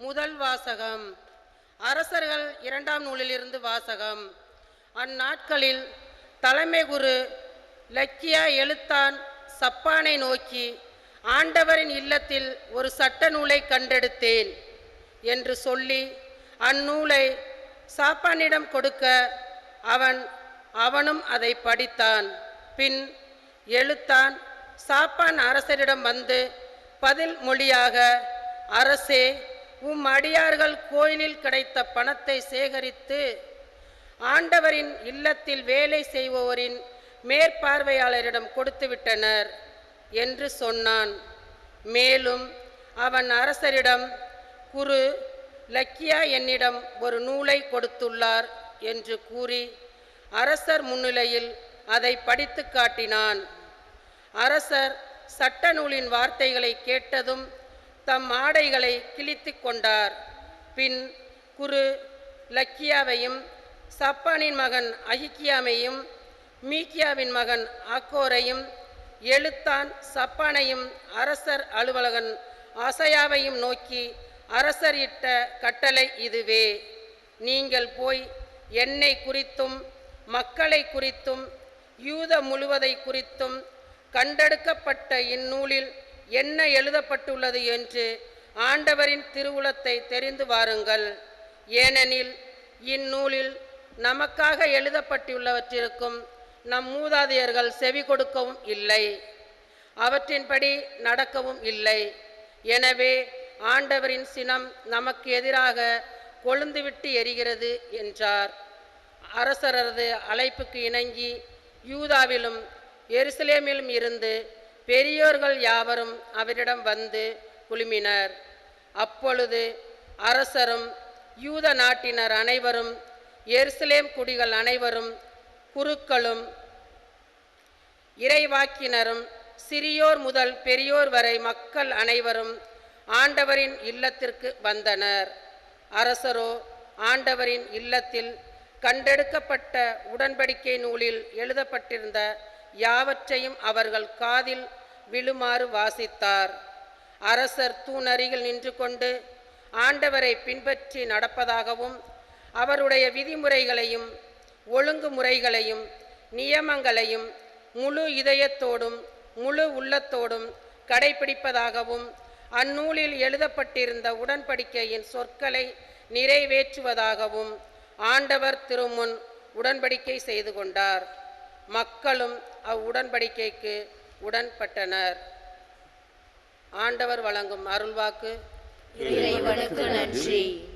முதல் வாசகம். அரசர்கள் இரண்டாம் நூலிலிருந்து வாசகம். அந்நாட்களில் தலைமை குரு லக்கியா எழுத்தான் சப்பானை நோக்கி ஆண்டவரின் இல்லத்தில் ஒரு சட்ட நூலை கண்டெடுத்தேன் என்று சொல்லி அந்நூலை சாப்பானிடம் கொடுக்க அவன் அவனும் அதை படித்தான். பின் எழுத்தான் சாப்பான் அரசரிடம் வந்து பதில் மொழியாக அரசே உம் அடியார்கள் கோயிலில் கிடைத்த பணத்தை சேகரித்து ஆண்டவரின் இல்லத்தில் வேலை செய்பவரின் மேற்பார்வையாளரிடம் கொடுத்துவிட்டனர் என்று சொன்னான். மேலும் அவன் அரசரிடம் குரு லக்கியா என்னிடம் ஒரு நூலை கொடுத்துள்ளார் என்று கூறி அரசர் முன்னிலையில் அதை படித்து காட்டினான். அரசர் சட்ட நூலின் வார்த்தைகளை கேட்டதும் தம் ஆடைகளை கிழித்து கொண்டார். பின் குரு லக்கியாவையும் சப்பானின் மகன் அகிக்கியாமையும் மீக்கியாவின் மகன் ஆக்கோரையும் எழுத்தான் சப்பானையும் அரசர் அலுவலகன் அசையாவையும் நோக்கி அரசர் இட்ட கட்டளை இதுவே. நீங்கள் போய் என்னை குறித்தும் மக்களை குறித்தும் யூத முழுவதை குறித்தும் கண்டெடுக்கப்பட்ட இந்நூலில் என்ன எழுதப்பட்டுள்ளது என்று ஆண்டவரின் திருவுளத்தை தெரிந்து வாருங்கள். ஏனெனில் இந்நூலில் நமக்காக எழுதப்பட்டுள்ளவற்றிற்கும் நம் மூதாதையர்கள் செவி கொடுக்கவும் இல்லை. அவற்றின்படி நடக்கவும் இல்லை. எனவே ஆண்டவரின் சினம் நமக்கு எதிராக கொழுந்துவிட்டு எரிகிறது என்றார். அரசரது அழைப்புக்கு இணங்கி யூதாவிலும் எருசலேமிலும் இருந்து பெரியோர்கள் யாவரும் அவரிடம் வந்து குழுமினர் அப்பொழுது அரசரும் யூத நாட்டினர் அனைவரும் எருசலேம் குடிகள் அனைவரும் குருக்களும் இறைவாக்கினரும் சிறியோர் முதல் பெரியோர் வரை மக்கள் அனைவரும் ஆண்டவரின் இல்லத்திற்கு வந்தனர். அரசரோ ஆண்டவரின் இல்லத்தில் கண்டெடுக்கப்பட்ட உடன்படிக்கை நூலில் எழுதப்பட்டிருந்த யாவற்றையும் அவர்கள் காதில் விழுமாறு வாசித்தார். அரசர் தூணருகில் நின்று கொண்டு ஆண்டவரை பின்பற்றி நடப்பதாகவும் அவருடைய விதிமுறைகளையும் ஒழுங்குமுறைகளையும் நியமங்களையும் முழு இதயத்தோடும் முழு உள்ளத்தோடும் கடைபிடிப்பதாகவும் அந்நூலில் எழுதப்பட்டிருந்த உடன்படிக்கையின் சொற்களை நிறைவேற்றுவதாகவும் ஆண்டவர் திருமுன் உடன்படிக்கை செய்து கொண்டார். மக்களும் அவ்வுடன்படிக்கைக்கு உடன்பட்டனர். ஆண்டவர் வழங்கும் அருள்வாக்கு. இறைவனுக்கு நன்றி.